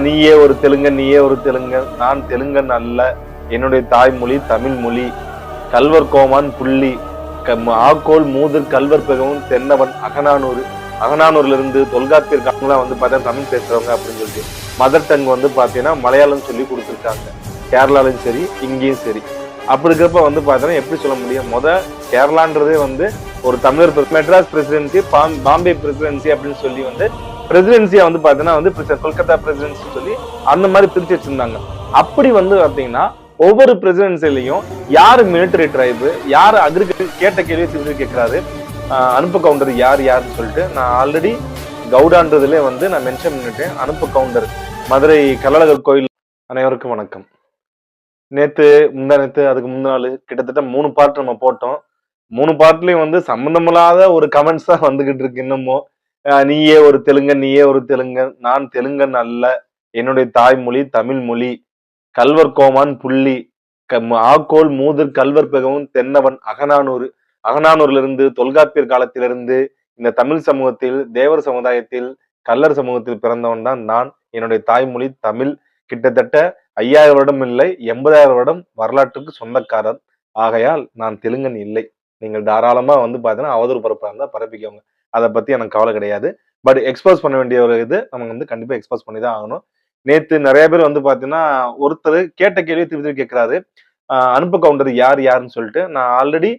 நீயே ஒரு தெலுங்கன் நீயே ஒரு தெலுங்கன். நான் தெலுங்கன் அல்ல. என்னுடைய தாய்மொழி தமிழ் மொழி கல்வர் கோமான் புள்ளி. க- ஆக்கோல் மூதர் கல்வர் பெகவும் தென்னவன் அகநானூறு. அகநானூர்லேருந்து தொல்காப்பியர் காலங்களாம் வந்து பார்த்தா தமிழ் பேசுறவங்க அப்படின்னு சொல்லிட்டு. மதர் டங் வந்து பார்த்தீங்கன்னா மலையாளம் சொல்லி கொடுத்துருக்காங்க. கேரளாலையும் சரி இங்கேயும் சரி. அப்படி இருக்கிறப்ப வந்து பார்த்தீங்கன்னா எப்படி சொல்ல முடியும்? முத கேரளான்றதே வந்து ஒரு தமிழர் மெட்ராஸ் பிரசிடென்சி பாம்பே பிரசிடென்சி அப்படின்னு சொல்லி வந்து பிரசிடென்சியா வந்து பாத்தீங்கன்னா வந்து கொல்கத்தா பிரசிடென்சி சொல்லி அந்த மாதிரி பிரிச்சு வச்சிருந்தாங்க. அப்படி வந்து பாத்தீங்கன்னா ஒவ்வொரு பிரசிடென்சிலையும் யாரு மிலிட்டரி ட்ரைபு யார் அக்ரிகல்ச்சர் கேட்ட கேள்வி திருப்பி கேட்கிறாரு. ஆஹ் அனுப்பு கவுண்டர் யார் யாருன்னு சொல்லிட்டு நான் ஆல்ரெடி கவுடான்றதுல வந்து நான் மென்ஷன் பண்ணிட்டேன். அனுப்பு கவுண்டர் மதுரை கள்ளழகர் கோயில் அனைவருக்கும் வணக்கம். நேத்து முந்தா நேத்து அதுக்கு முன்னாள் கிட்டத்தட்ட மூணு பார்ட் நம்ம போட்டோம். மூணு பார்ட்லயும் வந்து சம்மந்தமில்லாத ஒரு கமெண்ட்ஸ் தான் வந்துகிட்டு இருக்கு இன்னமும். நீயே ஒரு தெலுங்கன் நீயே ஒரு தெலுங்கன். நான் தெலுங்கன் அல்ல. என்னுடைய தாய்மொழி தமிழ் மொழி கல்வர் கோமான் புள்ளி. க- ஆக்கோல் மூதர் கல்வர் பெகவும் தென்னவன் அகநானூறு. அகநானூரிலிருந்து தொல்காப்பியர் காலத்திலிருந்து இந்த தமிழ் சமூகத்தில் தேவர் சமுதாயத்தில் கல்லர் சமூகத்தில் பிறந்தவன் தான் நான். என்னுடைய தாய்மொழி தமிழ். கிட்டத்தட்ட ஐயாயிரம் வருடம் இல்லை எண்பதாயிரம் வருடம் வரலாற்றுக்கு சொந்தக்காரர் ஆகையால் நான் தெலுங்கன் இல்லை. நீங்கள் தாராளமா வந்து பார்த்தீங்கன்னா அவதூறு பரப்புறாங்க பரப்பிக்கோங்க. அதை பத்தி எனக்கு கவலை கிடையாது. பட் எக்ஸ்போஸ் பண்ண வேண்டிய ஒரு இது நம்ம வந்து கண்டிப்பா எக்ஸ்போஸ் பண்ணி தான் ஆகணும். நேத்து நிறைய பேர் வந்து பாத்தீங்கன்னா ஒருத்தர் கேட்ட கேள்வி திருப்பி திருப்பி கேட்கறாரு அனுப்பு கவுண்டர் யார் யாருன்னு சொல்லிட்டு. நான் ஆல்ரெடி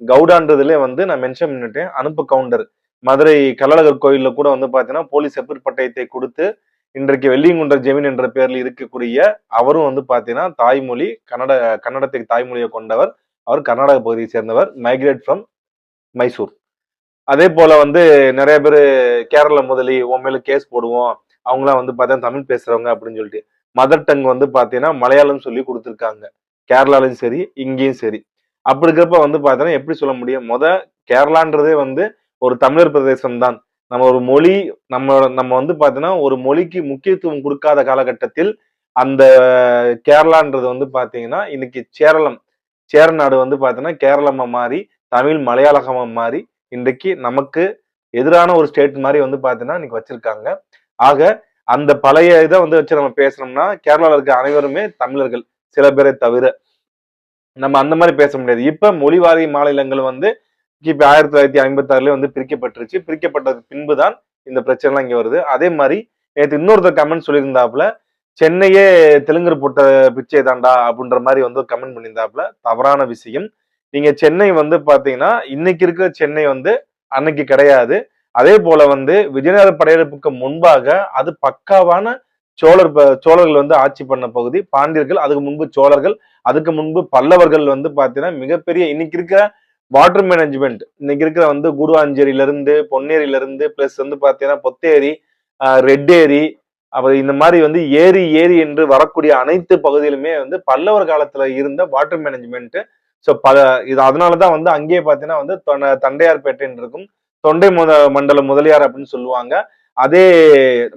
கவுடான்றதுலேயே வந்து நான் மென்ஷன் பண்ணிட்டேன். அனுப்பு கவுண்டர் மதுரை கள்ளழகர் கோயிலில் கூட வந்து பார்த்தீங்கன்னா போலீஸ் செப்பர் பட்டயத்தை கொடுத்து இன்றைக்கு வெள்ளியங்குண்டர் ஜெமின் என்ற பேரில் இருக்கக்கூடிய அவரும் வந்து பார்த்தீங்கன்னா தாய்மொழி கன்னட கன்னடத்துக்கு தாய்மொழியை கொண்டவர். அவர் கர்நாடக பகுதியை சேர்ந்தவர். மைக்ரேட் ஃப்ரம் மைசூர் அதே போல வந்து நிறைய பேர் கேரள முதலி உன் மேல கேஸ் போடுவோம். அவங்களாம் வந்து பார்த்தா தமிழ் பேசுறவங்க அப்படின்னு சொல்லிட்டு மதர் டங் வந்து பார்த்தீங்கன்னா மலையாளம் சொல்லி கொடுத்துருக்காங்க. கேரளாலையும் சரி இங்கேயும் சரி. அப்படி இருக்கிறப்ப வந்து பார்த்தீங்கன்னா எப்படி சொல்ல முடியும்? முத கேரளான்றதே வந்து ஒரு தமிழர் பிரதேசம் தான் நம்ம ஒரு மொழி நம்மளோட நம்ம வந்து பார்த்தீங்கன்னா ஒரு மொழிக்கு முக்கியத்துவம் கொடுக்காத காலகட்டத்தில் அந்த கேரளான்றது வந்து பார்த்தீங்கன்னா இன்னைக்கு சேரளம் சேரநாடு வந்து பார்த்தீங்கன்னா கேரளமாக மாறி தமிழ் மலையாளமாக மாறி இன்றைக்கு நமக்கு எதிரான ஒரு ஸ்டேட் மாதிரி வந்து பாத்தீங்கன்னா இன்னைக்கு வச்சிருக்காங்க. ஆக அந்த பழைய இதை வந்து வச்சு நம்ம பேசணும்னா கேரளாவில் இருக்க அனைவருமே தமிழர்கள் சில பேரை தவிர. நம்ம அந்த மாதிரி பேச முடியாது. இப்ப மொழிவாரி மாநிலங்கள் வந்து கிபி ஆயிரத்தி தொள்ளாயிரத்தி ஐம்பத்தி ஆறுல வந்து பிரிக்கப்பட்டுருச்சு. பிரிக்கப்பட்டதுக்கு பின்புதான் இந்த பிரச்சனைலாம் இங்க வருது. அதே மாதிரி நேற்று இன்னொருத்தர் கமெண்ட் சொல்லியிருந்தாப்புல சென்னையே தெலுங்கர் போட்ட பிச்சை தாண்டா அப்படின்ற மாதிரி வந்து ஒரு கமெண்ட் பண்ணியிருந்தாப்புல தவறான விஷயம். நீங்க சென்னை வந்து பாத்தீங்கன்னா இன்னைக்கு இருக்கிற சென்னை வந்து அன்னைக்கு கிடையாது. அதே போல வந்து விஜயநகர படையெடுப்புக்கு முன்பாக அது பக்காவான சோழர் ப- சோழர்கள் வந்து ஆட்சி பண்ண பகுதி. பாண்டியர்கள் அதுக்கு முன்பு சோழர்கள் அதுக்கு முன்பு பல்லவர்கள் வந்து பாத்தீங்கன்னா மிகப்பெரிய இன்னைக்கு இருக்கிற வாட்டர் மேனேஜ்மெண்ட் இன்னைக்கு இருக்கிற வந்து குருவாஞ்சேரியில இருந்து பொன்னேரியில இருந்து பிளஸ் வந்து பாத்தீங்கன்னா பொத்தேரி ரெட் ரெட்டேரி அப்புறம் இந்த மாதிரி வந்து ஏரி ஏரி என்று வரக்கூடிய அனைத்து பகுதியிலுமே வந்து பல்லவர் காலத்துல இருந்த வாட்டர் மேனேஜ்மெண்ட் ஸோ பல இது அதனாலதான் வந்து அங்கேயே பார்த்தீங்கன்னா வந்து தொண்ட- தண்டையார்பேட்டைன்னு இருக்கும் தொண்டை முத மண்டல முதலியார் அப்படின்னு சொல்லுவாங்க. அதே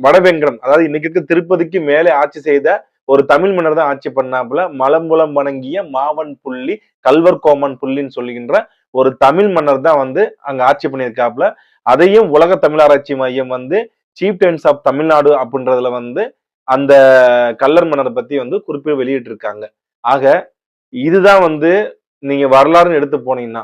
வடவேங்கடம் அதாவது இன்னைக்கு இருக்க திருப்பதிக்கு மேலே ஆட்சி செய்த ஒரு தமிழ் மன்னர் தான் ஆட்சி பண்ணாப்புல. மலம்புலம் வணங்கிய மாவன் புள்ளி கல்வர் கோமன் புள்ளின்னு சொல்லுகின்ற ஒரு தமிழ் மன்னர் தான் வந்து அங்க ஆட்சி பண்ணியிருக்காப்புல. அதையும் உலக தமிழாராய்ச்சி மையம் வந்து சீப் டைம்ஸ் ஆஃப் தமிழ்நாடு அப்படின்றதுல வந்து அந்த கல்லர் மன்னரை பத்தி வந்து குறிப்பிட்டு வெளியிட்டு இருக்காங்க ஆக இதுதான் வந்து நீங்க வரலாறுன்னு எடுத்து போனீங்கன்னா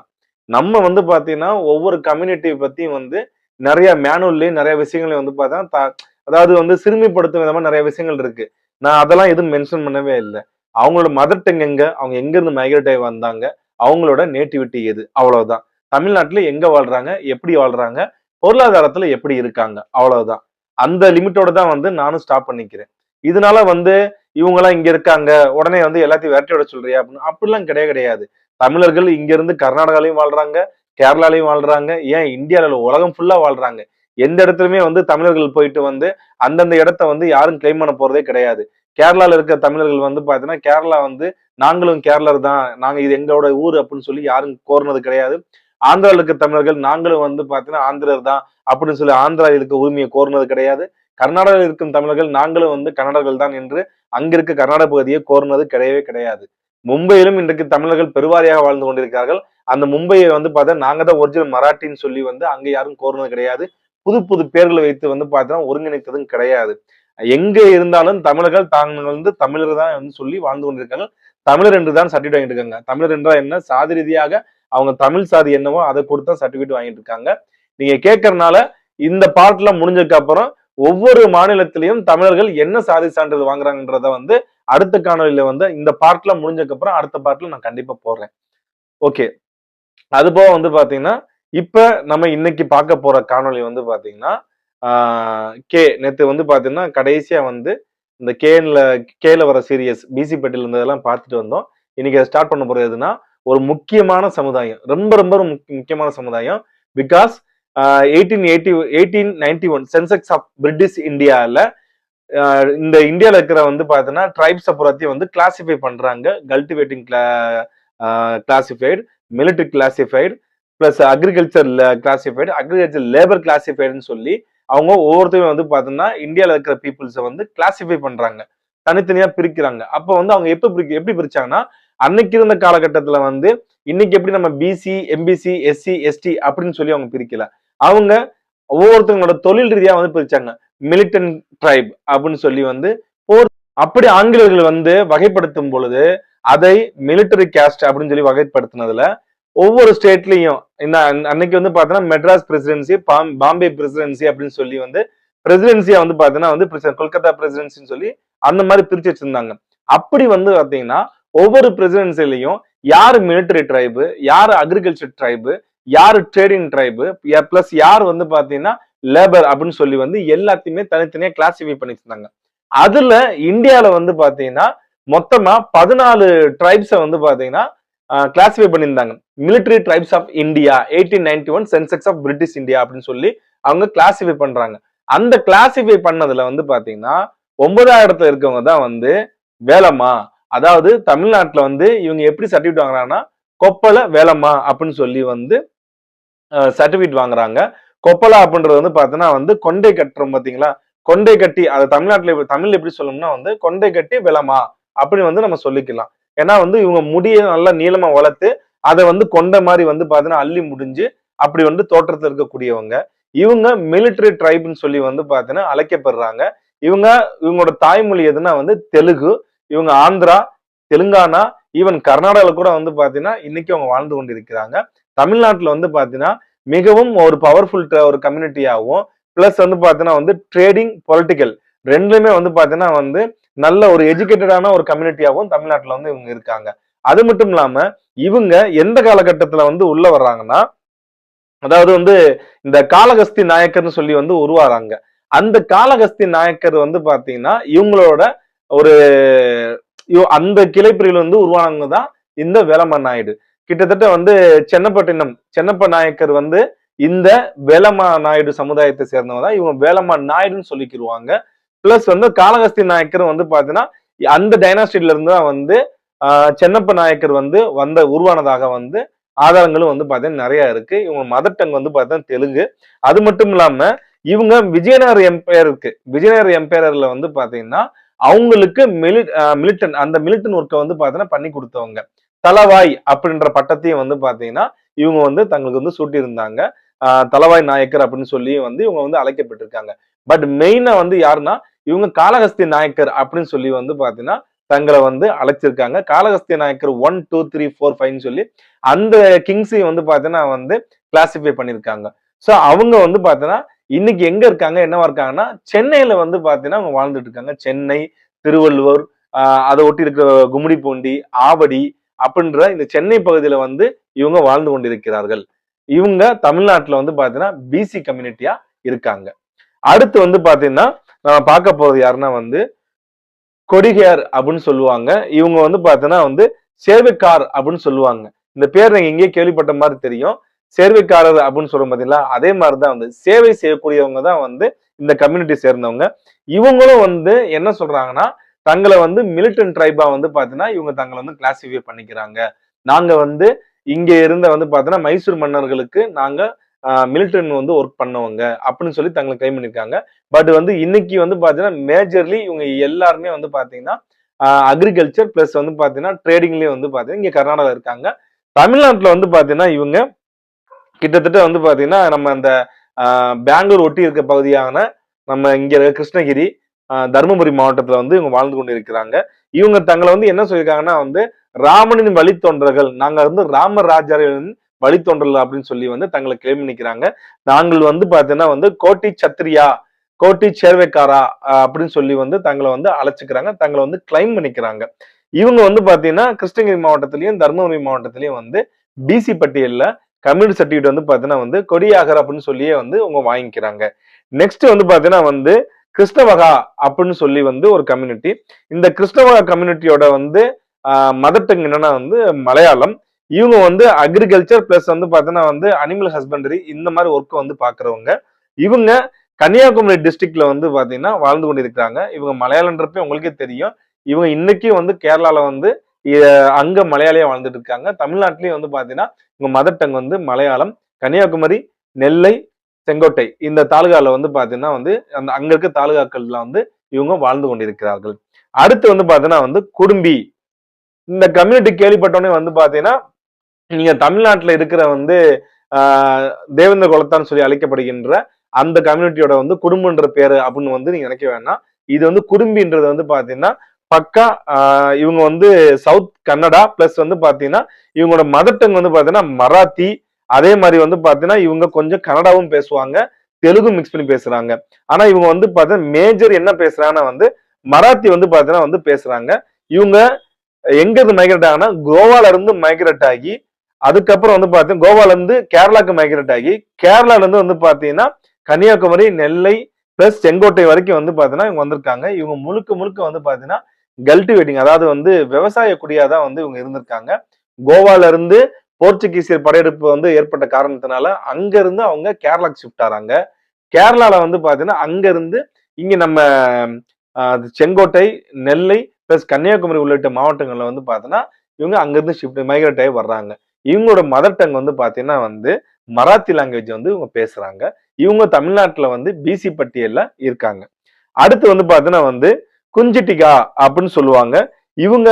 நம்ம வந்து பாத்தீங்கன்னா ஒவ்வொரு கம்யூனிட்டி பத்தியும் வந்து நிறைய மேனுவல்லையும் நிறைய விஷயங்களையும் வந்து பார்த்தா அதாவது வந்து சிறுமிப்படுத்தும் விதமா நிறைய விஷயங்கள் இருக்கு. நான் அதெல்லாம் எதுவும் மென்ஷன் பண்ணவே இல்லை. அவங்களோட மதர் டங் எங்க? அவங்க எங்க இருந்து மைக்ரேட் ஆகி வந்தாங்க? அவங்களோட நேட்டிவிட்டி எது? அவ்வளவுதான். தமிழ்நாட்டுல எங்க வாழ்றாங்க? எப்படி வாழ்றாங்க? பொருளாதாரத்துல எப்படி இருக்காங்க? அவ்வளவுதான். அந்த லிமிட்டோட தான் வந்து நானும் ஸ்டாப் பண்ணிக்கிறேன். இதனால வந்து இவங்க எல்லாம் இங்க இருக்காங்க. உடனே வந்து எல்லாத்தையும் விரட்டி விட சொல்றியா? அப்படின்னு அப்படிலாம் கிடையாது கிடையாது. தமிழர்கள் இங்க இருந்து கர்நாடகாலையும் வாழ்றாங்க கேரளாலையும் வாழ்றாங்க ஏன் இந்தியாவில் உலகம் ஃபுல்லா வாழ்றாங்க. எந்த இடத்துலயுமே வந்து தமிழர்கள் போயிட்டு வந்து அந்தந்த இடத்த வந்து யாரும் கிளைம் பண்ண போறதே கிடையாது. கேரளால இருக்க தமிழர்கள் வந்து பாத்தீங்கன்னா கேரளா வந்து நாங்களும் கேரளர் தான் நாங்க இது எங்களோட ஊர் அப்படின்னு சொல்லி யாரும் கோருனது கிடையாது. ஆந்திராவில் இருக்க தமிழர்கள் நாங்களும் வந்து பாத்தீங்கன்னா ஆந்திரர் தான் அப்படின்னு சொல்லி ஆந்திரா இருக்க உரிமையை கோருனது கிடையாது. கர்நாடகாவில் இருக்கும் தமிழர்கள் நாங்களும் வந்து கன்னடர்கள் தான் என்று அங்க இருக்க கர்நாடக பகுதியை கோரினது கிடையவே கிடையாது. மும்பையிலும் இன்றைக்கு தமிழர்கள் பெருவாரியாக வாழ்ந்து கொண்டிருக்கிறார்கள். அந்த மும்பையை வந்து பார்த்தா நாங்க தான் ஒரிஜினல் மராட்டின்னு சொல்லி வந்து அங்க யாரும் கோருனது கிடையாது. புது புது பேர்களை வைத்து வந்து பார்த்தா ஒருங்கிணைத்ததும் கிடையாது. எங்க இருந்தாலும் தமிழர்கள் தாங்கள் வந்து தமிழர் தான் வந்து சொல்லி வாழ்ந்து கொண்டிருக்காங்க தமிழர் என்று தான் சர்டிஃபிகேட் வாங்கிட்டு இருக்காங்க. தமிழர் என்றால் என்ன? சாதி ரீதியாக அவங்க தமிழ் சாதி என்னவோ அதை கொடுத்து தான் சர்டிஃபிகேட் வாங்கிட்டு இருக்காங்க. நீங்க கேட்கறதுனால இந்த பார்ட்லாம் முடிஞ்சதுக்கு அப்புறம் ஒவ்வொரு மாநிலத்திலையும் தமிழர்கள் என்ன சாதி சான்றிதழ் வாங்குறாங்கன்றத வந்து அடுத்த காணொலியில வந்து இந்த பார்ட்ல முடிஞ்சதுக்கு அப்புறம் அடுத்த பார்ட்ல நான் கண்டிப்பா போடுறேன் ஓகே அது போக வந்து பாத்தீங்கன்னா இப்ப நம்ம இன்னைக்கு பார்க்க போற காணொலி வந்து பாத்தீங்கன்னா கே நேத்து வந்து பாத்தீங்கன்னா கடைசியா வந்து இந்த கேன்ல கேல வர சீரியஸ் பிசி பெட்டில் இருந்ததெல்லாம் பார்த்துட்டு வந்தோம். இன்னைக்கு அதை ஸ்டார்ட் பண்ண போறது எதுனா ஒரு முக்கியமான சமுதாயம் ரொம்ப ரொம்ப முக்கியமான சமுதாயம். Because eighteen eighty eighteen ninety one census of British இந்தியாவில் இந்த இந்தியாவில் இருக்கிற வந்து பார்த்தீங்கன்னா ட்ரைப்ஸை புறத்தையும் வந்து கிளாசிஃபை பண்றாங்க. Cultivating classified military classified plus agriculture classified agriculture labour கிளாசிஃபைடுன்னு சொல்லி அவங்க ஒவ்வொருத்தரும் வந்து பார்த்தீங்கன்னா இந்தியாவில் இருக்கிற பீப்புள்ஸை வந்து கிளாசிஃபை பண்றாங்க. தனித்தனியாக பிரிக்கிறாங்க. அப்போ வந்து அவங்க எப்போ பிரிக்க எப்படி பிரிச்சாங்கன்னா அன்னைக்கு இருந்த காலகட்டத்தில் வந்து இன்னைக்கு எப்படி நம்ம பிசி எம்பிசி எஸ்சி எஸ்டி அப்படின்னு சொல்லி அவங்க பிரிக்கல. அவங்க ஒவ்வொருத்தவங்களோட தொழில் ரீதியா வந்து பிரிச்சாங்க. மிலிட்டன் ட்ரைப் அப்படின்னு சொல்லி வந்து போர் அப்படி ஆங்கிலேயர்கள் வந்து வகைப்படுத்தும் பொழுது அதை மிலிட்டரி கேஸ்ட் அப்படின்னு சொல்லி வகைப்படுத்தினதுல ஒவ்வொரு ஸ்டேட்லயும் இந்த அன்னைக்கு வந்து பாத்தீங்கன்னா மெட்ராஸ் பிரசிடென்சி பாம்பே பிரசிடென்சி அப்படின்னு சொல்லி வந்து பிரசிடென்சியா வந்து பாத்தீங்கன்னா வந்து கொல்கத்தா பிரசிடென்சின்னு சொல்லி அந்த மாதிரி பிரிச்சு வச்சிருந்தாங்க. அப்படி வந்து பாத்தீங்கன்னா ஒவ்வொரு பிரசிடென்சிலையும் யார் மிலிட்டரி ட்ரைபு யார் அக்ரிகல்ச்சர் ட்ரைபு யார் ட்ரேடிங் ட்ரைபு பிளஸ் யார் வந்து பாத்தீங்கன்னா லேபர் அப்படின்னு சொல்லி வந்து எல்லாத்தையுமே தனித்தனியா கிளாசிஃபை பண்ணிட்டு இருந்தாங்க. அதுல இந்தியாவில வந்து பாத்தீங்கன்னா மொத்தமா பதினாலு ட்ரைப்ஸை வந்து பாத்தீங்கன்னா கிளாசிஃபை பண்ணியிருந்தாங்க. Military tribes of India eighteen ninety one census of British India அப்படின்னு சொல்லி அவங்க கிளாசிஃபை பண்றாங்க. அந்த கிளாசிஃபை பண்ணதுல வந்து பாத்தீங்கன்னா ஒன்பதாயிரத்துல இருக்கவங்க தான் வந்து வேலம்மா. அதாவது தமிழ்நாட்டுல வந்து இவங்க எப்படி சர்டிஃபிகேட் வாங்குறாங்கன்னா கொப்பல வேலம்மா அப்படின்னு சொல்லி வந்து சர்டிஃபிகேட் வாங்குறாங்க. கொப்பலா அப்படின்றது வந்து பாத்தீங்கன்னா வந்து கொண்டை கட்டுறோம் பார்த்தீங்களா கொண்டை கட்டி அது தமிழ்நாட்டில் தமிழ் எப்படி சொல்லணும்னா வந்து கொண்டை கட்டி விளமா அப்படின்னு வந்து நம்ம சொல்லிக்கலாம். ஏன்னா வந்து இவங்க முடியை நல்லா நீளமா வளர்த்து அதை வந்து கொண்ட மாதிரி வந்து பார்த்தீங்கன்னா அள்ளி முடிஞ்சு அப்படி வந்து தோற்றத்தில் இருக்கக்கூடியவங்க. இவங்க மிலிட்டரி ட்ரைப்னு சொல்லி வந்து பார்த்தீங்கன்னா அழைக்கப்படுறாங்க. இவங்க இவங்களோட தாய்மொழி எதுனா வந்து தெலுங்கு இவங்க ஆந்திரா தெலுங்கானா ஈவன் கர்நாடகாவில் கூட வந்து பார்த்தீங்கன்னா இன்னைக்கு அவங்க வாழ்ந்து கொண்டு இருக்கிறாங்க தமிழ்நாட்டில் வந்து பார்த்தீங்கன்னா மிகவும் ஒரு பவர்ஃபுல் ஒரு கம்யூனிட்டியாகவும் பிளஸ் வந்து பார்த்தீங்கன்னா வந்து ட்ரேடிங் பொலிட்டிக்கல் ரெண்டுலயுமே வந்து பார்த்தீங்கன்னா வந்து நல்ல ஒரு எஜுகேட்டடான ஒரு கம்யூனிட்டியாகவும் தமிழ்நாட்டில் வந்து இவங்க இருக்காங்க. அது மட்டும் இல்லாம இவங்க எந்த காலகட்டத்தில் வந்து உள்ள வர்றாங்கன்னா அதாவது வந்து இந்த காளகஸ்தி நாயக்கர்னு சொல்லி வந்து உருவாறாங்க. அந்த காளகஸ்தி நாயக்கர் வந்து பாத்தீங்கன்னா இவங்களோட ஒரு இவ- அந்த கிளைப்பிரிவில் வந்து உருவானவங்க தான் இந்த வேலம்மன் நாயுடு. கிட்டத்தட்ட வந்து சென்னப்பட்டினம் சென்னப்ப நாயக்கர் வந்து இந்த வேலம்மா நாயுடு சமுதாயத்தை சேர்ந்தவங்க தான். இவங்க வேலம்மா நாயுடுன்னு சொல்லிக்கிருவாங்க. பிளஸ் வந்து காளகஸ்தி நாயக்கர் வந்து பாத்தீங்கன்னா அந்த டைனாஸ்டில இருந்து தான் வந்து ஆஹ், சென்னப்ப நாயக்கர் வந்து வந்த உருவானதாக வந்து ஆதாரங்களும் வந்து பாத்தீங்கன்னா நிறைய இருக்கு. இவங்க மதர் டங் வந்து பாத்தீங்கன்னா தெலுங்கு. அது மட்டும் இல்லாம இவங்க விஜயநகர் எம்பையர் இருக்கு. விஜயநகர் எம்பையர்ல வந்து பாத்தீங்கன்னா அவங்களுக்கு மிலி மிலிட்டன் அந்த மிலிட்டன் ஒர்க்கை வந்து பாத்தீங்கன்னா பண்ணி கொடுத்தவங்க. தலவாய் அப்படின்ற பட்டத்தையும் வந்து பாத்தீங்கன்னா இவங்க வந்து தங்களுக்கு வந்து சூட்டியிருந்தாங்க. தலவாய் நாயக்கர் அப்படின்னு சொல்லி வந்து இவங்க வந்து அழைக்கப்பட்டிருக்காங்க. பட் மெயினா வந்து யாருன்னா இவங்க காளஹஸ்தி நாயக்கர் அப்படின்னு சொல்லி வந்து பாத்தீங்கன்னா தங்களை வந்து அழைச்சிருக்காங்க. Kalahasti Naicker one two three four ஃபைவ்னு சொல்லி அந்த கிங்ஸையும் வந்து பாத்தீங்கன்னா வந்து கிளாசிஃபை பண்ணியிருக்காங்க. ஸோ அவங்க வந்து பாத்தீங்கன்னா இன்னைக்கு எங்க இருக்காங்க என்னவா இருக்காங்கன்னா சென்னையில வந்து பாத்தீங்கன்னா அவங்க வாழ்ந்துட்டு இருக்காங்க. சென்னை திருவள்ளுவர் அதை ஒட்டி இருக்கிற கும்மிடிப்பூண்டி ஆவடி அப்படின்ற இந்த சென்னை பகுதியில வந்து இவங்க வாழ்ந்து கொண்டிருக்கிறார்கள். இவங்க தமிழ்நாட்டில் வந்து பாத்தீங்கன்னா பிசி கம்யூனிட்டியா இருக்காங்க. அடுத்து வந்து பாத்தீங்கன்னா நம்ம பார்க்க போறது யாருன்னா வந்து கொடிகையார் அப்படின்னு சொல்லுவாங்க. இவங்க வந்து பாத்தீங்கன்னா வந்து சேவைக்கார் அப்படின்னு சொல்லுவாங்க. இந்த பேர் நீங்க எங்கேயே கேள்விப்பட்ட மாதிரி தெரியும். சேர்வைக்காரர் அப்படின்னு சொல்றோம் பாத்தீங்களா? அதே மாதிரிதான் வந்து சேவை செய்யக்கூடியவங்க தான் வந்து இந்த கம்யூனிட்டி சேர்ந்தவங்க. இவங்களும் வந்து என்ன சொல்றாங்கன்னா தங்களை வந்து மிலிட்டன் ட்ரைபா வந்து பாத்தீங்கன்னா இவங்க தங்களை வந்து கிளாசிஃபை பண்ணிக்கிறாங்க. நாங்க வந்து இங்க இருந்த வந்து பாத்தீங்கன்னா மைசூர் மன்னர்களுக்கு நாங்க மிலிட்டன் வந்து ஒர்க் பண்ணவங்க அப்படின்னு சொல்லி தங்களை கிளைம் பண்ணியிருக்காங்க பட் வந்து இன்னைக்கு வந்து பாத்தீங்கன்னா மேஜர்லி இவங்க எல்லாருமே வந்து பாத்தீங்கன்னா அக்ரிகல்ச்சர் பிளஸ் வந்து பாத்தீங்கன்னா ட்ரேடிங்லேயே வந்து பாத்தீங்கன்னா இங்க கர்நாடகா இருக்காங்க. தமிழ்நாட்டுல வந்து பாத்தீங்கன்னா இவங்க கிட்டத்தட்ட வந்து பாத்தீங்கன்னா நம்ம அந்த பெங்களூர் ஒட்டி இருக்க பகுதியான நம்ம இங்க இருக்க கிருஷ்ணகிரி தருமபுரி மாவட்டத்துல வந்து இவங்க வாழ்ந்து கொண்டு இருக்கிறாங்க இவங்க தங்களை வந்து என்ன சொல்லியிருக்காங்கன்னா வந்து ராமனின் வழித்தொண்டர்கள் நாங்க வந்து ராமராஜரின் வழித்தொண்டர்கள் அப்படின்னு சொல்லி வந்து தங்களை கிளைம் பண்ணிக்கிறாங்க. நாங்கள் வந்து பாத்தீங்கன்னா வந்து கோட்டி சத்திரியா கோட்டி சேர்வைக்காரா அப்படின்னு சொல்லி வந்து தங்களை வந்து அழைச்சிக்கிறாங்க தங்களை வந்து கிளைம் பண்ணிக்கிறாங்க. இவங்க வந்து பாத்தீங்கன்னா கிருஷ்ணகிரி மாவட்டத்திலயும் தருமபுரி மாவட்டத்திலயும் வந்து பிசி பட்டியல்ல கம்யூனிஸ்ட் சர்டிஃபிகேட் வந்து பாத்தீங்கன்னா வந்து கொடியாகர் அப்படின்னு சொல்லியே வந்து அவங்க வாங்கிக்கிறாங்க. நெக்ஸ்ட் வந்து பாத்தீங்கன்னா வந்து கிறிஸ்தவகா அப்படின்னு சொல்லி வந்து ஒரு கம்யூனிட்டி இந்த கிறிஸ்தவகா கம்யூனிட்டியோட வந்து மதர் டங் என்னன்னா வந்து மலையாளம். இவங்க வந்து அக்ரிகல்ச்சர் பிளஸ் வந்து பார்த்தீங்கன்னா வந்து அனிமல் ஹஸ்பண்டரி இந்த மாதிரி ஒர்க்கை வந்து பார்க்குறவங்க. இவங்க கன்னியாகுமரி டிஸ்ட்ரிக்ட்ல வந்து பார்த்தீங்கன்னா வாழ்ந்து கொண்டிருக்கிறாங்க. இவங்க மலையாளன்றப்ப உங்களுக்கே தெரியும். இவங்க இன்னைக்கும் வந்து கேரளால வந்து அங்க மலையாளியா வாழ்ந்துட்டு இருக்காங்க. தமிழ்நாட்டிலயும் வந்து பாத்தீங்கன்னா இவங்க மதர் டங் வந்து மலையாளம். கன்னியாகுமரி நெல்லை செங்கோட்டை. இந்த தாலுகாவில் வந்து பார்த்தீங்கன்னா வந்து அந்த அங்க இருக்க தாலுகாக்கள்ல வந்து இவங்க வாழ்ந்து கொண்டிருக்கிறார்கள். அடுத்து வந்து பார்த்தீங்கன்னா வந்து குடும்பி. இந்த கம்யூனிட்டி கேள்விப்பட்டோன்னே வந்து பார்த்தீங்கன்னா நீங்க தமிழ்நாட்டில் இருக்கிற வந்து ஆஹ் தேவேந்திர குலத்தான்னு சொல்லி அழைக்கப்படுகின்ற அந்த கம்யூனிட்டியோட வந்து குடும்பன்ற பேரு அப்படின்னு வந்து நீங்க நினைக்க வேணாம் இது வந்து குடும்பின்றது வந்து பாத்தீங்கன்னா பக்கா இவங்க வந்து சவுத் கன்னடா பிளஸ் வந்து பாத்தீங்கன்னா இவங்களோட மதர் டங் வந்து பாத்தீங்கன்னா மராத்தி அதே மாதிரி வந்து பாத்தீங்கன்னா இவங்க கொஞ்சம் கன்னடாவும் பேசுவாங்க தெலுங்கு மிக்ஸ் பண்ணி பேசுறாங்க. ஆனா இவங்க வந்து பாத்தீங்கன்னா மேஜர் என்ன பேசுறாங்கன்னா வந்து மராத்தி வந்து பாத்தீங்கன்னா வந்து பேசுறாங்க. இவங்க எங்க இருந்து மைக்ரேட் ஆகுனா கோவால இருந்து மைக்ரேட் ஆகி அதுக்கப்புறம் வந்து பாத்தீங்கன்னா கோவால இருந்து கேரளாக்கு மைக்ரேட் ஆகி கேரளால இருந்து வந்து பாத்தீங்கன்னா கன்னியாகுமரி நெல்லை பிளஸ் செங்கோட்டை வரைக்கும் வந்து பாத்தீங்கன்னா இவங்க வந்திருக்காங்க. இவங்க முழுக்க முழுக்க வந்து பாத்தீங்கன்னா கல்டிவேட்டிங் அதாவது வந்து விவசாய குடியா தான் வந்து இவங்க இருந்திருக்காங்க. கோவால இருந்து போர்ச்சுகீசியர் படையெடுப்பு வந்து ஏற்பட்ட காரணத்தினால அங்கிருந்து அவங்க கேரளாக்கு ஷிஃப்ட் ஆறாங்க. கேரளால வந்து பாத்தீங்கன்னா அங்கிருந்து இங்கே இங்க நம்ம செங்கோட்டை நெல்லை பிளஸ் கன்னியாகுமரி உள்ளிட்ட மாவட்டங்கள்ல வந்து பாத்தீங்கன்னா இவங்க அங்கிருந்து ஷிஃப்ட் மைக்ரேட் ஆகி வர்றாங்க. இவங்களோட மதர் டங் வந்து பாத்தீங்கன்னா வந்து மராத்தி லாங்குவேஜ் வந்து இவங்க பேசுறாங்க. இவங்க தமிழ்நாட்டில் வந்து பிசி பட்டியலில் இருக்காங்க. அடுத்து வந்து பார்த்தீங்கன்னா வந்து குஞ்சிட்டிகா அப்படின்னு சொல்லுவாங்க. இவங்க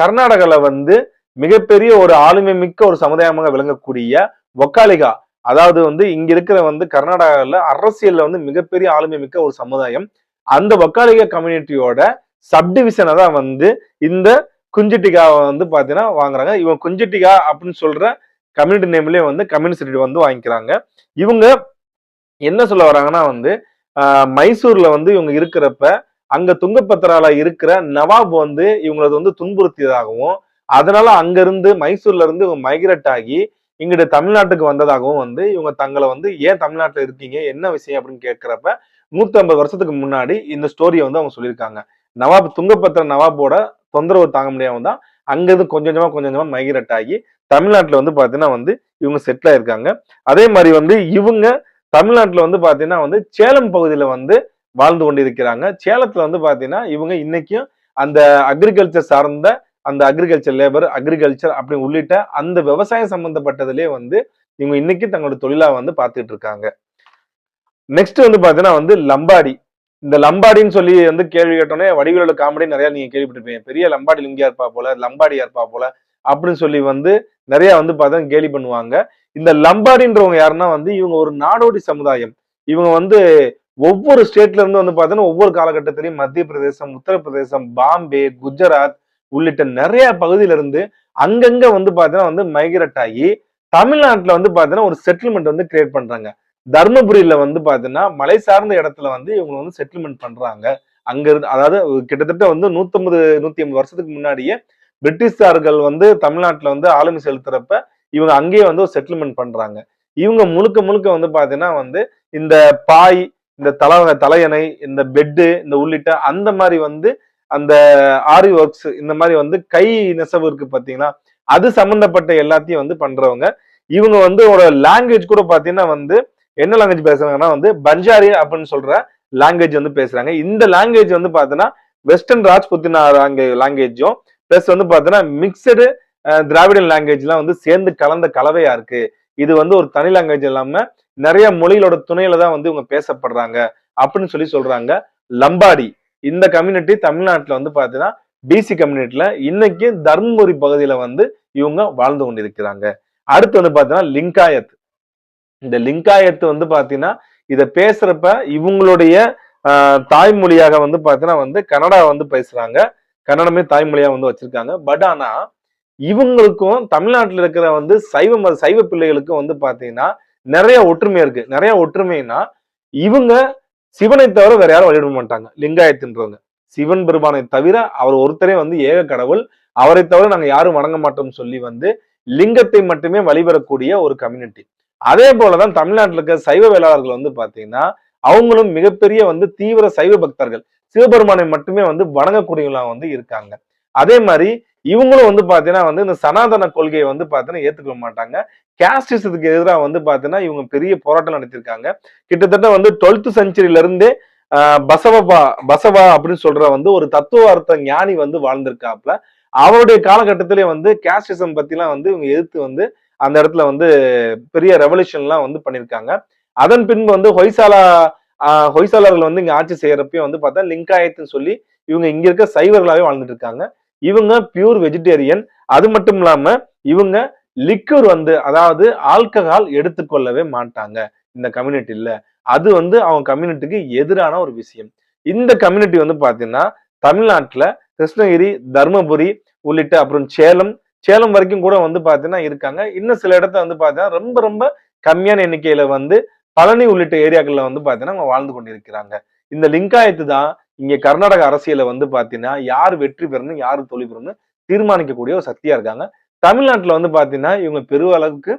கர்நாடகாவில் வந்து மிகப்பெரிய ஒரு ஆளுமை மிக்க ஒரு சமுதாயமாக விளங்கக்கூடிய ஒக்காலிகா அதாவது வந்து இங்க இருக்கிற வந்து கர்நாடகாவில் அரசியல்ல வந்து மிகப்பெரிய ஆளுமை மிக்க ஒரு சமுதாயம். அந்த ஒக்காலிகா கம்யூனிட்டியோட சப்டிவிஷனை தான் வந்து இந்த குஞ்சிட்டிகாவை வந்து பார்த்தீங்கன்னா வாங்குறாங்க. இவங்க குஞ்சிட்டிகா அப்படின்னு சொல்ற கம்யூனிட்டி நேம்லயே வந்து கம்யூனிஸ்ட் வந்து வாங்கிக்கிறாங்க. இவங்க என்ன சொல்ல வராங்கன்னா வந்து மைசூர்ல வந்து இவங்க இருக்கிறப்ப அங்க துங்கபத்திரால இருக்கிற நவாப் வந்து இவங்களது வந்து துன்புறுத்தியதாகவும் அதனால அங்கிருந்து மைசூர்ல இருந்து இவங்க மைக்ரேட் ஆகி இங்கிட்ட தமிழ்நாட்டுக்கு வந்ததாகவும் வந்து இவங்க தங்களை வந்து ஏன் தமிழ்நாட்டில் இருக்கீங்க? என்ன விஷயம் அப்படின்னு கேட்கிறப்ப நூத்தி ஐம்பது வருஷத்துக்கு முன்னாடி இந்த ஸ்டோரியை வந்து அவங்க சொல்லியிருக்காங்க. நவாப் துங்கபத்திர நவாபோட தொந்தரவு தாங்க முடியாம தான் அங்கிருந்து கொஞ்சம் கொஞ்சமா கொஞ்சம் கொஞ்சமா மைக்ரேட் ஆகி தமிழ்நாட்டில் வந்து பார்த்தீங்கன்னா வந்து இவங்க செட்டில் ஆயிருக்காங்க. அதே மாதிரி வந்து இவங்க தமிழ்நாட்டில் வந்து பார்த்தீங்கன்னா வந்து சேலம் பகுதியில் வந்து வாழ்ந்து கொண்டிருக்கிறாங்க. சேலத்தில் வந்து பார்த்தீங்கன்னா இவங்க இன்னைக்கும் அந்த அக்ரிகல்ச்சர் சார்ந்த அந்த அக்ரிகல்ச்சர் லேபர் அக்ரிகல்ச்சர் அப்படி உள்ளிட்ட அந்த விவசாயம் சம்பந்தப்பட்டதுலயே வந்து இவங்க இன்னைக்கு தங்களோட தொழிலா வந்து பார்த்துட்டு இருக்காங்க. நெக்ஸ்ட் வந்து பாத்தீங்கன்னா வந்து லம்பாடி. இந்த லம்பாடின்னு சொல்லி வந்து கேள்வி கேட்டோன்னே வடிவேலோட காமெடி நிறைய நீங்க கேள்விப்பட்டிருப்பீங்க. பெரிய லம்பாடி லிங்கியா இருப்பா போல லம்பாடியா இருப்பா போல அப்படின்னு சொல்லி வந்து நிறைய வந்து பார்த்தா கேலி பண்ணுவாங்க. இந்த லம்பாடின்றவங்க யாருன்னா வந்து இவங்க ஒரு நாடோடி சமுதாயம். இவங்க வந்து ஒவ்வொரு ஸ்டேட்ல இருந்து வந்து பார்த்தீங்கன்னா ஒவ்வொரு காலகட்டத்திலையும் மத்திய பிரதேசம் உத்தரப்பிரதேசம் பாம்பே குஜராத் உள்ளிட்ட நிறைய பகுதியில இருந்து அங்கங்க வந்து பாத்தீங்கன்னா வந்து மைக்ரேட் ஆகி தமிழ்நாட்டுல வந்து பாத்தீங்கன்னா ஒரு செட்டில்மெண்ட் வந்து கிரியேட் பண்றாங்க. தர்மபுரியில வந்து பாத்தீங்கன்னா மலை சார்ந்த இடத்துல வந்து இவங்க வந்து செட்டில்மெண்ட் பண்றாங்க. அங்க இருந்து அதாவது கிட்டத்தட்ட வந்து நூத்தம்பது நூத்தி ஐம்பது வருஷத்துக்கு முன்னாடியே பிரிட்டிஷார்கள் வந்து தமிழ்நாட்டுல வந்து ஆளுமை செலுத்துறப்ப இவங்க அங்கேயே வந்து ஒரு செட்டில்மெண்ட் பண்றாங்க. இவங்க முழுக்க முழுக்க வந்து பாத்தீங்கன்னா வந்து இந்த பாய் இந்த தல தலையணை இந்த பெட்டு இந்த உள்ளிட்ட அந்த மாதிரி வந்து அந்த ஆரி ஒர்க்ஸ் இந்த மாதிரி வந்து கை நெசவு இருக்கு பாத்தீங்கன்னா அது சம்பந்தப்பட்ட எல்லாத்தையும் வந்து பண்றவங்க. இவங்க வந்து ஒரு லாங்குவேஜ் கூட பாத்தீங்கன்னா வந்து என்ன லாங்குவேஜ் பேசுறாங்கன்னா வந்து பஞ்சாரி அப்படின்னு சொல்ற லாங்குவேஜ் வந்து பேசுறாங்க. இந்த லாங்குவேஜ் வந்து பாத்தீங்கன்னா வெஸ்டர்ன் ராஜ்புத்தினா லாங்குவேஜும் பிளஸ் வந்து பாத்தீங்கன்னா மிக்சடு திராவிடன் லாங்குவேஜ்லாம் வந்து சேர்ந்து கலந்த கலவையா இருக்கு. இது வந்து ஒரு தனி லாங்குவேஜ் இல்லாம நிறைய மொழிகளோட துணையில தான் வந்து இவங்க பேசப்படுறாங்க அப்படின்னு சொல்லி சொல்றாங்க. லம்பாடி. இந்த கம்யூனிட்டி தமிழ்நாட்டில் வந்து பார்த்தீங்கன்னா பிசி கம்யூனிட்டியில் இன்னைக்கு தர்மபுரி பகுதியில் வந்து இவங்க வாழ்ந்து கொண்டிருக்கிறாங்க. அடுத்து வந்து பார்த்தீங்கன்னா லிங்காயத். இந்த லிங்காயத்து வந்து பார்த்தீங்கன்னா இதை பேசுறப்ப இவங்களுடைய தாய்மொழியாக வந்து பார்த்தீங்கன்னா வந்து கன்னடா வந்து பேசுறாங்க. கன்னடமே தாய்மொழியா வந்து வச்சிருக்காங்க. பட் ஆனா இவங்களுக்கும் தமிழ்நாட்டில் இருக்கிற வந்து சைவ சைவ பிள்ளைகளுக்கும் வந்து பாத்தீங்கன்னா நிறைய ஒற்றுமை இருக்கு. நிறைய ஒற்றுமைனா இவங்க சிவனை தவிர வேற யாரும் வழிபட மாட்டாங்க. லிங்காயத்துன்றவங்க. சிவன் பெருமானை தவிர அவர் ஒருத்தரே வந்து ஏக கடவுள். அவரை தவிர நாங்க யாரும் வணங்க மாட்டோம்னு சொல்லி வந்து லிங்கத்தை மட்டுமே வழிபடக்கூடிய ஒரு கம்யூனிட்டி அதே போலதான் தமிழ்நாட்டில் இருக்க சைவ வேளாளர்கள் வந்து பாத்தீங்கன்னா அவங்களும் மிகப்பெரிய வந்து தீவிர சைவ பக்தர்கள். சிவபெருமானை மட்டுமே வந்து வணங்கக்கூடியவங்களா வந்து இருக்காங்க. அதே மாதிரி இவங்களும் வந்து பாத்தீங்கன்னா வந்து இந்த சனாதன கொள்கையை வந்து பாத்தீங்கன்னா ஏத்துக்க மாட்டாங்க. கேஸ்டிசத்துக்கு எதிராக வந்து பார்த்தீங்கன்னா இவங்க பெரிய போராட்டம் நடத்திருக்காங்க கிட்டத்தட்ட வந்து டுவெல்த் செஞ்சுரியில இருந்தே பசவபா பசவா அப்படின்னு சொல்ற வந்து ஒரு தத்துவார்த்த ஞானி வந்து வாழ்ந்திருக்காப்ல அவருடைய காலகட்டத்திலே வந்து கேஸ்டிசம் பத்திலாம் வந்து இவங்க எதிர்த்து வந்து அந்த இடத்துல வந்து பெரிய ரெவல்யூஷன்லாம் வந்து பண்ணியிருக்காங்க. அதன் பின்பு வந்து ஹொய்சாலா ஹொய்சாலர்கள் வந்து இங்க ஆட்சி செய்யறப்பயும் வந்து பார்த்தா லிங்காயத்துன்னு சொல்லி இவங்க இங்க இருக்க சைவர்களாவே வாழ்ந்துட்டு இருக்காங்க. இவங்க பியூர் வெஜிடேரியன் அது மட்டும் இல்லாம இவங்க லிக்யூர் வந்து அதாவது ஆல்கஹால் எடுத்துக்கொள்ளவே மாட்டாங்க. இந்த கம்யூனிட்டியில் அது வந்து அவங்க கம்யூனிட்டிக்கு எதிரான ஒரு விஷயம். இந்த கம்யூனிட்டி வந்து பாத்தீங்கன்னா தமிழ்நாட்டுல கிருஷ்ணகிரி தர்மபுரி உள்ளிட்ட அப்புறம் சேலம் சேலம் வரைக்கும் கூட வந்து பாத்தீங்கன்னா இருக்காங்க. இன்னும் சில இடத்த வந்து பாத்தீங்கன்னா ரொம்ப ரொம்ப கம்மியான எண்ணிக்கையில வந்து பழனி உள்ளிட்ட ஏரியாக்கள்ல வந்து பாத்தீங்கன்னா அவங்க வாழ்ந்து கொண்டிருக்கிறாங்க. இந்த லிங்காயத்து தான் இங்க கர்நாடக அரசியல வந்து பாத்தீங்கன்னா யார் வெற்றி பெறணும் யார் தோல்வி பெறணும் தீர்மானிக்கக்கூடிய ஒரு சக்தியா இருக்காங்க. தமிழ்நாட்டில் வந்து பார்த்தீங்கன்னா இவங்க பெருவளவுக்கு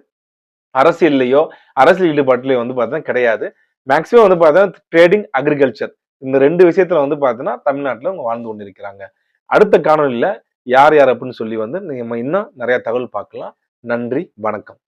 அரசியல்லையோ அரசியல் ஈடுபாட்டிலையோ வந்து பார்த்தீங்கன்னா கிடையாது. மேக்சிமம் வந்து பார்த்தீங்கன்னா ட்ரேடிங் அக்ரிகல்ச்சர் இந்த ரெண்டு விஷயத்துல வந்து பார்த்தீங்கன்னா தமிழ்நாட்டில் அவங்க வாழ்ந்து கொண்டு இருக்கிறாங்க அடுத்த காணொலியில் யார் யார் அப்படின்னு சொல்லி வந்து நம்ம இன்னும் நிறைய தகவல் பார்க்கலாம். நன்றி வணக்கம்.